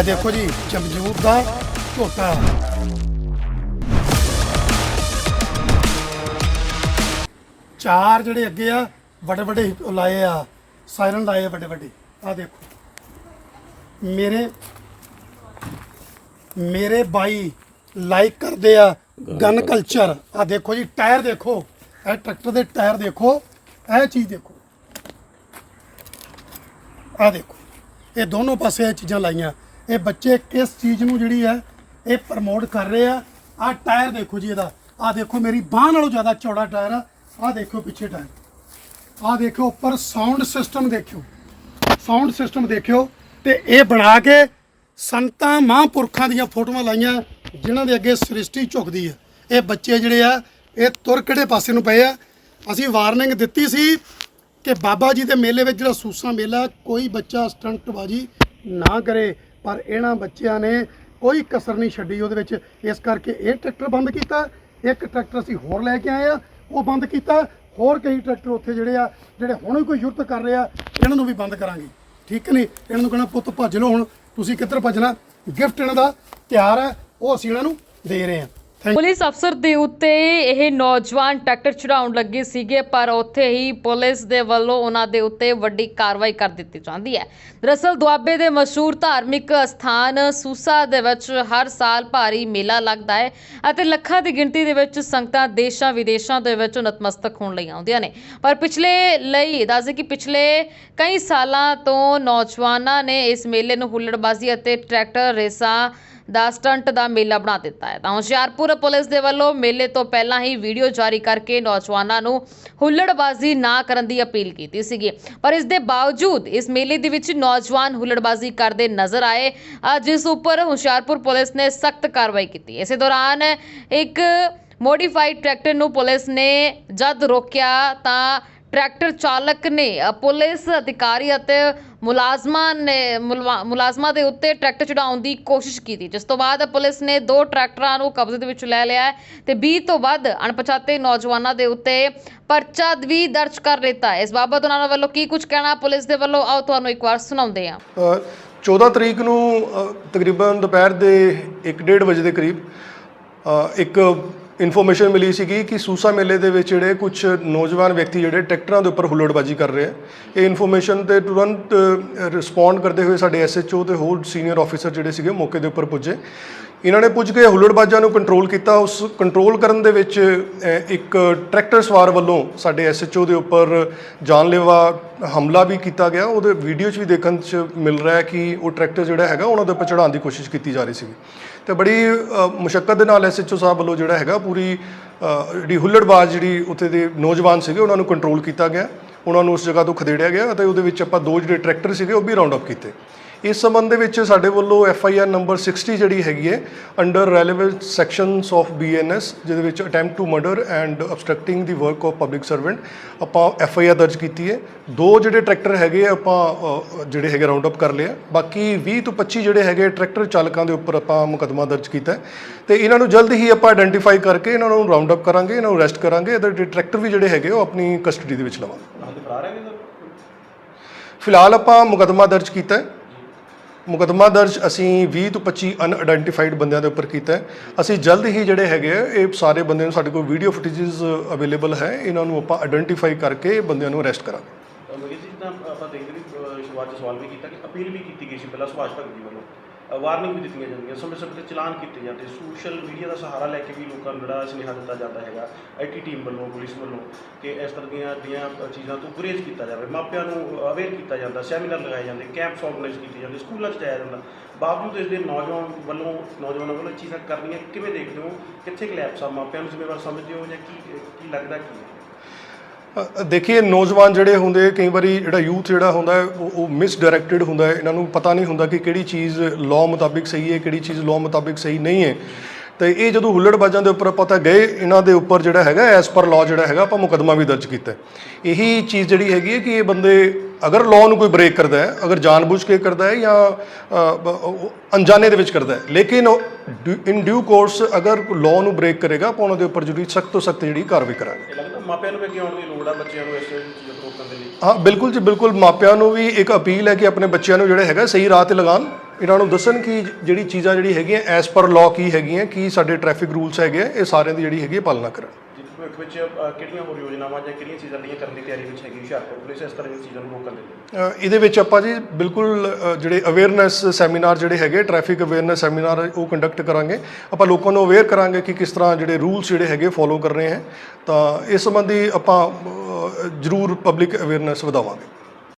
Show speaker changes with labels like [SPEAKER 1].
[SPEAKER 1] ਆ ਦੇਖੋ ਜੀ ਚਮਜੂਰ ਦਾ ਝੋਟਾ ਚਾਰ ਜਿਹੜੇ ਅੱਗੇ ਆ ਵੱਡੇ ਵੱਡੇ ਲਾਏ ਆ, ਸਾਇਰਨ ਲਾਏ ਆ ਵੱਡੇ ਵੱਡੇ ਆ ਦੇਖੋ। ਮੇਰੇ ਮੇਰੇ ਬਾਈ ਲਾਈਕ ਕਰਦੇ ਆ ਗਨ ਕਲਚਰ ਆ ਦੇਖੋ ਜੀ, ਟਾਇਰ ਦੇਖੋ। ਇਹ ਟਰੈਕਟਰ ਦੇ ਟਾਇਰ ਦੇਖੋ। ਇਹ ਚੀਜ਼ ਦੇਖੋ। ਆ ਦੇਖੋ। ਇਹ ਦੋਨੋਂ ਪਾਸੇ ਇਹ ਚੀਜ਼ਾਂ ਲਾਈਆਂ। ਇਹ ਬੱਚੇ ਕਿਸ ਚੀਜ਼ ਨੂੰ ਜਿਹੜੀ ਹੈ, ਇਹ ਪ੍ਰਮੋਟ ਕਰ ਰਹੇ ਆ। ਆ ਟਾਇਰ ਦੇਖੋ ਜੀ ਇਹਦਾ। ਆ ਦੇਖੋ ਮੇਰੀ ਬਾਹ ਨਾਲੋਂ ਜ਼ਿਆਦਾ ਚੌੜਾ ਟਾਇਰ ਆ। ਆ ਦੇਖੋ ਪਿੱਛੇ ਟਾਇਰ ਆ ਦੇਖੋ ਉੱਪਰ ਸਾਊਂਡ ਸਿਸਟਮ ਦੇਖਿਓ। ਸਾਊਂਡ ਸਿਸਟਮ ਦੇਖਿਓ ਤੇ ਇਹ ਬਣਾ ਕੇ ਸੰਤਾਂ ਮਹਾਂਪੁਰਖਾਂ ਦੀਆਂ ਫੋਟੋਆਂ ਲਾਈਆਂ, ਜਿਨ੍ਹਾਂ ਦੇ ਅੱਗੇ ਸ੍ਰਿਸ਼ਟੀ ਝੁਕਦੀ ਹੈ। ਇਹ ਬੱਚੇ ਜਿਹੜੇ ਆ, ਇਹ ਤੁਰ ਕਿਹੜੇ ਪਾਸੇ ਨੂੰ ਪਏ ਆ? ਅਸੀਂ ਵਾਰਨਿੰਗ ਦਿੱਤੀ ਸੀ ਕਿ ਬਾਬਾ ਜੀ ਦੇ ਮੇਲੇ ਵਿੱਚ ਜਿਹੜਾ ਸੂਸਾ ਮੇਲਾ, ਕੋਈ ਬੱਚਾ ਸਟੰਟਬਾਜੀ ਨਾ ਕਰੇ। ਪਰ ਇਹਨਾਂ ਬੱਚਿਆਂ ਨੇ ਕੋਈ ਕਸਰ ਨਹੀਂ ਛੱਡੀ ਉਹਦੇ ਵਿੱਚ। ਇਸ ਕਰਕੇ ਇਹ ਟਰੈਕਟਰ ਬੰਦ ਕੀਤਾ। ਇੱਕ ਟਰੈਕਟਰ ਅਸੀਂ ਹੋਰ ਲੈ ਕੇ ਆਏ ਆ, ਉਹ ਬੰਦ ਕੀਤਾ। ਹੋਰ ਕਈ ਟਰੈਕਟਰ ਉੱਥੇ ਜਿਹੜੇ ਆ, ਜਿਹੜੇ ਹੁਣ ਵੀ ਕੋਈ ਯੁੱਧ ਕਰ ਰਹੇ ਆ, ਇਹਨਾਂ ਨੂੰ ਵੀ ਬੰਦ ਕਰਾਂਗੇ। ਠੀਕ ਨਹੀਂ? ਇਹਨਾਂ ਨੂੰ ਕਹਿਣਾ, ਪੁੱਤ, ਭੱਜ ਲਓ ਹੁਣ। ਤੁਸੀਂ ਕਿੱਧਰ ਭੱਜਣਾ? ਗਿਫਟ ਇਹਨਾਂ ਦਾ ਤਿਆਰ ਹੈ, ਉਹ ਅਸੀਂ ਇਹਨਾਂ ਨੂੰ ਦੇ ਰਹੇ ਹਾਂ।
[SPEAKER 2] ਪੁਲਿਸ ਅਫਸਰ ਦੇ ਉੱਤੇ ਇਹ ਨੌਜਵਾਨ ਟਰੈਕਟਰ ਚੜਾਉਣ ਲੱਗੇ ਸੀਗੇ, ਪਰ ਉੱਥੇ ਹੀ ਪੁਲਿਸ ਦੇ ਵੱਲੋਂ ਉਹਨਾਂ ਦੇ ਉੱਤੇ ਵੱਡੀ ਕਾਰਵਾਈ ਕਰ ਦਿੱਤੀ ਜਾਂਦੀ ਹੈ। ਦਰਅਸਲ, ਦੁਆਬੇ ਦੇ ਮਸ਼ਹੂਰ ਧਾਰਮਿਕ ਸਥਾਨ ਸੂਸਾ ਦੇ ਵਿੱਚ ਹਰ ਸਾਲ ਭਾਰੀ ਮੇਲਾ ਲੱਗਦਾ ਹੈ ਅਤੇ ਲੱਖਾਂ ਦੀ ਗਿਣਤੀ ਦੇ ਵਿੱਚ ਸੰਗਤਾਂ ਦੇਸ਼ਾਂ ਵਿਦੇਸ਼ਾਂ ਦੇ ਵਿੱਚ ਨਤਮਸਤਕ ਹੋਣ ਲਈ ਆਉਂਦੀਆਂ ਨੇ। ਪਰ ਪਿਛਲੇ ਲਈ ਦੱਸਦੇ ਕਿ ਪਿਛਲੇ ਕਈ ਸਾਲਾਂ ਤੋਂ ਨੌਜਵਾਨਾਂ ਨੇ ਇਸ ਮੇਲੇ ਨੂੰ ਹੁੱਲੜਬਾਜ਼ੀ ਅਤੇ ਟਰੈਕਟਰ ਰੇਸਾਂ ਦਾ ਸਟੰਟ ਦਾ ਮੇਲਾ ਬਣਾ ਦਿੱਤਾ ਹੈ। ਤਾਂ ਹੁਸ਼ਿਆਰਪੁਰ ਪੁਲਿਸ ਦੇ ਵੱਲੋਂ ਮੇਲੇ ਤੋਂ ਪਹਿਲਾਂ ਹੀ ਵੀਡੀਓ ਜਾਰੀ ਕਰਕੇ ਨੌਜਵਾਨਾਂ ਨੂੰ ਹੁੱਲੜਬਾਜ਼ੀ ਨਾ ਕਰਨ ਦੀ ਅਪੀਲ ਕੀਤੀ ਸੀਗੀ। ਪਰ ਇਸ ਦੇ ਬਾਵਜੂਦ ਇਸ ਮੇਲੇ ਦੇ ਵਿੱਚ ਨੌਜਵਾਨ ਹੁੱਲੜਬਾਜ਼ੀ ਕਰਦੇ ਨਜ਼ਰ ਆਏ। ਜਿਸ ਉੱਪਰ ਹੁਸ਼ਿਆਰਪੁਰ ਪੁਲਿਸ ਨੇ ਸਖਤ ਕਾਰਵਾਈ ਕੀਤੀ। ਇਸੇ ਦੌਰਾਨ ਇੱਕ ਮੋਡੀਫਾਈਡ ਟਰੈਕਟਰ ਨੂੰ ਪੁਲਿਸ ਨੇ ਜਦ ਰੋਕਿਆ ਤਾਂ ਟਰੈਕਟਰ ਚਾਲਕ ਨੇ ਪੁਲਿਸ ਅਧਿਕਾਰੀ ਅਤੇ ਮੁਲਾਜ਼ਮਾਂ ਨੇ ਮੁਲਾਜ਼ਮਾਂ ਦੇ ਉੱਤੇ ਟਰੈਕਟਰ ਚੜਾਉਣ ਦੀ ਕੋਸ਼ਿਸ਼ ਕੀਤੀ ਜਿਸ ਤੋਂ ਬਾਅਦ ਪੁਲਿਸ ਨੇ ਦੋ ਟਰੈਕਟਰਾਂ ਨੂੰ ਕਬਜ਼ੇ ਦੇ ਵਿੱਚ ਲੈ ਲਿਆ ਹੈ ਤੇ 20 ਤੋਂ ਵੱਧ ਅਣਪਛਾਤੇ ਨੌਜਵਾਨਾਂ ਦੇ ਉੱਤੇ ਪਰਚਾ ਵੀ ਦਰਜ ਕਰ ਲਿੱਤਾ ਇਸ ਬਾਬਤ ਉਹਨਾਂ ਵੱਲੋਂ ਕੀ ਕੁਝ ਕਹਿਣਾ ਪੁਲਿਸ ਦੇ ਵੱਲੋਂ ਆਓ ਤੁਹਾਨੂੰ ਇੱਕ ਵਾਰ ਸੁਣਾਉਂਦੇ ਹਾਂ।
[SPEAKER 3] ਅ, 14 ਤਰੀਕ ਨੂੰ ਤਕਰੀਬਨ ਦੁਪਹਿਰ ਦੇ 1:30 ਵਜੇ ਦੇ ਕਰੀਬ ਇੱਕ ਇਨਫੋਰਮੇਸ਼ਨ ਮਿਲੀ ਸੀਗੀ ਕਿ ਸੂਸਾ ਮੇਲੇ ਦੇ ਵਿੱਚ ਜਿਹੜੇ ਕੁਝ ਨੌਜਵਾਨ ਵਿਅਕਤੀ ਜਿਹੜੇ ਟਰੈਕਟਰਾਂ ਦੇ ਉੱਪਰ ਹੁੱਲੜਬਾਜੀ ਕਰ ਰਹੇ ਆ, ਇਹ ਇਨਫੋਰਮੇਸ਼ਨ ਤੇ ਤੁਰੰਤ ਰਿਸਪੌਂਡ ਕਰਦੇ ਹੋਏ ਸਾਡੇ ਐਸਐਚਓ ਤੇ ਹੋਰ ਸੀਨੀਅਰ ਆਫੀਸਰ ਜਿਹੜੇ ਸੀਗੇ ਮੌਕੇ ਦੇ ਉੱਪਰ ਪੁੱਜੇ। ਇਹਨਾਂ ਨੇ ਪੁੱਜ ਕੇ ਹੁੱਲੜਬਾਜ਼ਾਂ ਨੂੰ ਕੰਟਰੋਲ ਕੀਤਾ। ਉਸ ਕੰਟਰੋਲ ਕਰਨ ਦੇ ਵਿੱਚ ਇੱਕ ਟਰੈਕਟਰ ਸਵਾਰ ਵੱਲੋਂ ਸਾਡੇ ਐਸਐਚਓ ਦੇ ਉੱਪਰ ਜਾਨਲੇਵਾ ਹਮਲਾ ਵੀ ਕੀਤਾ ਗਿਆ। ਉਹਦੇ ਵੀਡੀਓ 'ਚ ਵੀ ਦੇਖਣ 'ਚ ਮਿਲ ਰਿਹਾ ਹੈ ਕਿ ਉਹ ਟਰੈਕਟਰ ਜਿਹੜਾ ਹੈਗਾ, ਉਹਨਾਂ ਦੇ ਉੱਪਰ ਚੜਾਉਣ ਦੀ ਕੋਸ਼ਿਸ਼ ਕੀਤੀ ਜਾ ਰਹੀ ਸੀ ਤੇ ਬੜੀ ਮੁਸ਼ਕਲ ਦੇ ਨਾਲ ਐਸਐਚਓ ਸਾਹਿਬ ਵੱਲੋਂ ਜਿਹੜਾ ਹੈਗਾ, ਪੂਰੀ ਜਿਹੜੀ ਹੁੱਲੜਬਾਜ਼ ਜਿਹੜੀ ਉੱਥੇ ਦੇ ਨੌਜਵਾਨ ਸੀਗੇ, ਉਹਨਾਂ ਨੂੰ ਕੰਟਰੋਲ ਕੀਤਾ ਗਿਆ। ਉਹਨਾਂ ਨੂੰ ਉਸ ਜਗ੍ਹਾ ਤੋਂ ਖਦੇੜਿਆ ਗਿਆ ਅਤੇ ਉਹਦੇ ਵਿੱਚ ਆਪਾਂ ਦੋ ਜਿਹੜੇ ਟਰੈਕਟਰ ਸੀਗੇ, ਉਹ ਵੀ ਰਾਉਂਡ ਅਪ ਕੀਤੇ। ਇਸ ਸੰਬੰਧ ਦੇ ਵਿੱਚ ਸਾਡੇ ਵੱਲੋਂ ਐਫ ਆਈ ਆਰ ਨੰਬਰ 60 ਜਿਹੜੀ ਹੈਗੀ ਹੈ under relevant sections of B N S ਜਿਹਦੇ ਵਿੱਚ attempt to murder and obstructing the work of public servant ਆਪਾਂ ਐਫ ਆਈ ਆਰ ਦਰਜ ਕੀਤੀ ਹੈ। ਦੋ ਜਿਹੜੇ ਟਰੈਕਟਰ ਹੈਗੇ ਆ, ਆਪਾਂ ਜਿਹੜੇ ਹੈਗੇ ਰਾਉਂਡ ਅਪ ਕਰ ਲਿਆ। ਬਾਕੀ 20 ਤੋਂ 25 ਜਿਹੜੇ ਹੈਗੇ ਟਰੈਕਟਰ ਚਾਲਕਾਂ ਦੇ ਉੱਪਰ ਆਪਾਂ ਮੁਕੱਦਮਾ ਦਰਜ ਕੀਤਾ ਤੇ ਇਹਨਾਂ ਨੂੰ ਜਲਦ ਹੀ ਆਪਾਂ ਆਇਡੈਂਟੀਫਾਈ ਕਰਕੇ ਇਹਨਾਂ ਨੂੰ ਰਾਉਂਡ ਅਪ ਕਰਾਂਗੇ ਇਹਨਾਂ ਨੂੰ ਅਰੈਸਟ ਕਰਾਂਗੇ ਇਹਦੇ ਟਰੈਕਟਰ ਵੀ ਜਿਹੜੇ ਹੈਗੇ ਉਹ ਆਪਣੀ ਕਸਟਡੀ ਦੇ ਵਿੱਚ ਲਵਾਂਗੇ। ਫਿਲਹਾਲ ਆਪਾਂ ਮੁਕੱਦਮਾ ਦਰਜ ਕੀਤਾ ਹੈ। ਮੁਕੱਦਮਾ ਦਰਜ ਅਸੀਂ 20 ਤੋਂ 25 ਅਨਆਇਡੈਂਟੀਫਾਈਡ ਬੰਦਿਆਂ ਦੇ ਉੱਪਰ ਕੀਤਾ ਹੈ। ਅਸੀਂ ਜਲਦ ਹੀ ਜਿਹੜੇ ਹੈਗੇ ਆ, ਇਹ ਸਾਰੇ ਬੰਦਿਆਂ ਨੂੰ ਸਾਡੇ ਕੋਲ ਵੀਡੀਓ ਫੁਟੇजेस ਅਵੇਲੇਬਲ ਹੈ। ਇਹਨਾਂ ਨੂੰ ਆਪਾਂ ਆਇਡੈਂਟੀਫਾਈ ਕਰਕੇ ਬੰਦਿਆਂ ਨੂੰ ਅਰੈਸਟ ਕਰਾਂਗੇ।
[SPEAKER 4] ਮਗਰ ਜੀ ਤਾਂ ਆਪਾਂ ਦੇਖਦੇ ਵੀ ਸ਼ੁਰੂਆਤ 'ਚ ਸਵਾਲ ਵੀ ਕੀਤਾ ਕਿ ਅਪੀਲ ਵੀ ਕੀਤੀ ਗਈ ਸੀ, ਪਹਿਲਾਂ ਸੁਭਾਸ਼ ਭਗਤ ਜੀ ਵੱਲੋਂ। ਵਾਰਨਿੰਗ ਵੀ ਦਿੱਤੀਆਂ ਜਾਂਦੀਆਂ ਸਮੇਂ ਸਮੇਂ ਤੇ ਚਲਾਨ ਕੀਤੇ ਜਾਂਦੇ ਸੋਸ਼ਲ ਮੀਡੀਆ ਦਾ ਸਹਾਰਾ ਲੈ ਕੇ ਵੀ ਲੋਕਾਂ ਨੂੰ ਜਿਹੜਾ ਸੁਨੇਹਾ ਦਿੱਤਾ ਜਾਂਦਾ ਹੈਗਾ ਆਈਟੀ ਟੀਮ ਵੱਲੋਂ, ਪੁਲਿਸ ਵੱਲੋਂ, ਕਿ ਇਸ ਤਰ੍ਹਾਂ ਦੀਆਂ ਦੀਆਂ ਚੀਜ਼ਾਂ ਤੋਂ ਗੁਰੇਜ਼ ਕੀਤਾ ਜਾਵੇ, ਮਾਪਿਆਂ ਨੂੰ ਅਵੇਅਰ ਕੀਤਾ ਜਾਂਦਾ ਸੈਮੀਨਾਰ ਲਗਾਏ ਜਾਂਦੇ ਕੈਂਪਸ ਆਰਗੇਨਾਈਜ਼ ਕੀਤੇ ਜਾਂਦੇ, ਸਕੂਲਾਂ 'ਚ ਜਾਇਆ ਜਾਂਦਾ। ਬਾਵਜੂਦ ਇਸ ਦੇ ਨੌਜਵਾਨ ਵੱਲੋਂ, ਨੌਜਵਾਨਾਂ ਵੱਲੋਂ ਇਹ ਚੀਜ਼ਾਂ ਕਰਨੀਆਂ ਕਿਵੇਂ ਦੇਖਦੇ ਹੋ? ਕਿੱਥੇ ਕੁ ਲੈਪਸ ਆ? ਮਾਪਿਆਂ ਨੂੰ ਜ਼ਿੰਮੇਵਾਰ ਸਮਝਦੇ ਹੋ ਜਾਂ ਕੀ ਕੀ ਲੱਗਦਾ ਕੀ? ਹੈ
[SPEAKER 3] ਦੇਖੀਏ, ਨੌਜਵਾਨ ਜਿਹੜੇ ਹੁੰਦੇ, ਕਈ ਵਾਰੀ ਜਿਹੜਾ ਯੂਥ ਜਿਹੜਾ ਹੁੰਦਾ, ਉਹ ਉਹ ਮਿਸਡਾਇਰੈਕਟਡ ਹੁੰਦਾ ਹੈ। ਇਹਨਾਂ ਨੂੰ ਪਤਾ ਨਹੀਂ ਹੁੰਦਾ ਕਿ ਕਿਹੜੀ ਚੀਜ਼ ਲਾਅ ਮੁਤਾਬਿਕ ਸਹੀ ਹੈ, ਕਿਹੜੀ ਚੀਜ਼ ਲਾਅ ਮੁਤਾਬਿਕ ਸਹੀ ਨਹੀਂ ਹੈ। ਤੇ ਇਹ ਜਦੋਂ ਹੁੱਲੜਬਾਜ਼ਾਂ ਦੇ ਉੱਪਰ ਆਪਾਂ ਤਾਂ ਗਏ, ਇਹਨਾਂ ਦੇ ਉੱਪਰ ਜਿਹੜਾ ਹੈਗਾ ਐਸ ਪਰ ਲਾਅ ਜਿਹੜਾ ਹੈਗਾ, ਆਪਾਂ ਮੁਕੱਦਮਾ ਵੀ ਦਰਜ ਕੀਤਾ ਇਹੀ ਚੀਜ਼ ਜਿਹੜੀ ਹੈਗੀ ਹੈ ਕਿ ਇਹ ਬੰਦੇ ਅਗਰ ਲਾਅ ਨੂੰ ਕੋਈ ਬ੍ਰੇਕ ਕਰਦਾ ਹੈ, ਅਗਰ ਜਾਣਬੁੱਝ ਕੇ ਕਰਦਾ ਹੈ ਜਾਂ ਅਣਜਾਣੇ ਦੇ ਵਿੱਚ ਕਰਦਾ ਹੈ। ਲੇਕਿਨ ਇਨ ਡਿਊ ਕੋਰਸ ਅਗਰ ਲਾਅ ਨੂੰ ਬ੍ਰੇਕ ਕਰੇਗਾ, ਆਪਾਂ ਉਹਨਾਂ ਦੇ ਉੱਪਰ ਜਿਹੜੀ ਸਖਤ ਤੋਂ ਸਖਤ ਜਿਹੜੀ ਕਾਰਵਾਈ ਕਰਾਂਗੇ।
[SPEAKER 4] ਮਾਪਿਆਂ ਨੂੰ ਵੀ ਅੱਗੇ ਆਉਣ ਦੀ ਲੋੜ ਆ ਬੱਚਿਆਂ ਨੂੰ ਇਸ ਚੀਜ਼ਾਂ ਤੋਂ ਰੋਕਣ ਦੇ ਲਈ?
[SPEAKER 3] ਹਾਂ, ਬਿਲਕੁਲ ਜੀ, ਬਿਲਕੁਲ। ਮਾਪਿਆਂ ਨੂੰ ਵੀ ਇੱਕ ਅਪੀਲ ਹੈ ਕਿ ਆਪਣੇ ਬੱਚਿਆਂ ਨੂੰ ਜਿਹੜਾ ਹੈਗਾ ਸਹੀ ਰਾਹ ਤੇ ਲਗਾਉਣ। ਇਹਨਾਂ ਨੂੰ ਦੱਸਣ ਕਿ ਜਿਹੜੀ ਚੀਜ਼ਾਂ ਜਿਹੜੀ ਹੈਗੀਆਂ ਐਸ ਪਰ ਲਾਅ ਕੀ ਹੈਗੀਆਂ, ਕੀ ਸਾਡੇ ਟ੍ਰੈਫਿਕ ਰੂਲਸ ਹੈਗੇ ਆ, ਇਹ ਸਾਰਿਆਂ ਦੀ ਜਿਹੜੀ ਹੈਗੀ ਹੈ ਪਾਲਣਾ ਕਰਨ।
[SPEAKER 4] ਭਵਿੱਖ ਵਿੱਚ ਅ, ਕਿਹੜੀਆਂ ਹੋਰ ਯੋਜਨਾਵਾਂ ਜਾਂ ਕਿਹੜੀਆਂ ਚੀਜ਼ਾਂ ਜਿਹੜੀਆਂ ਕਰਨ ਦੀ ਤਿਆਰੀ ਵਿੱਚ ਹੈਗੀ ਹੁਸ਼ਿਆਰਪੁਰ ਪੁਲਿਸ ਇਸ ਤਰ੍ਹਾਂ ਦੀਆਂ ਚੀਜ਼ਾਂ ਨੂੰ ਰੋਕਣ ਦੇ ਲਈ?
[SPEAKER 3] ਅ, ਇਹਦੇ ਵਿੱਚ ਆਪਾਂ ਜੀ ਬਿਲਕੁਲ ਅ, ਜਿਹੜੇ ਅਵੇਅਰਨੈਸ ਸੈਮੀਨਾਰ ਜਿਹੜੇ ਹੈਗੇ ਟ੍ਰੈਫਿਕ ਅਵੇਅਰਨੈਸ ਸੈਮੀਨਾਰ ਉਹ ਕੰਡਕਟ ਕਰਾਂਗੇ। ਆਪਾਂ ਲੋਕਾਂ ਨੂੰ ਅਵੇਅਰ ਕਰਾਂਗੇ ਕਿ ਕਿਸ ਤਰ੍ਹਾਂ ਜਿਹੜੇ ਰੂਲਸ ਜਿਹੜੇ ਹੈਗੇ ਫੋਲੋ ਕਰ ਰਹੇ ਹੈ। ਤਾਂ ਇਸ ਸੰਬੰਧੀ ਆਪਾਂ ਅ, ਜ਼ਰੂਰ ਪਬਲਿਕ ਅਵੇਅਰਨੈਸ ਵਧਾਵਾਂਗੇ।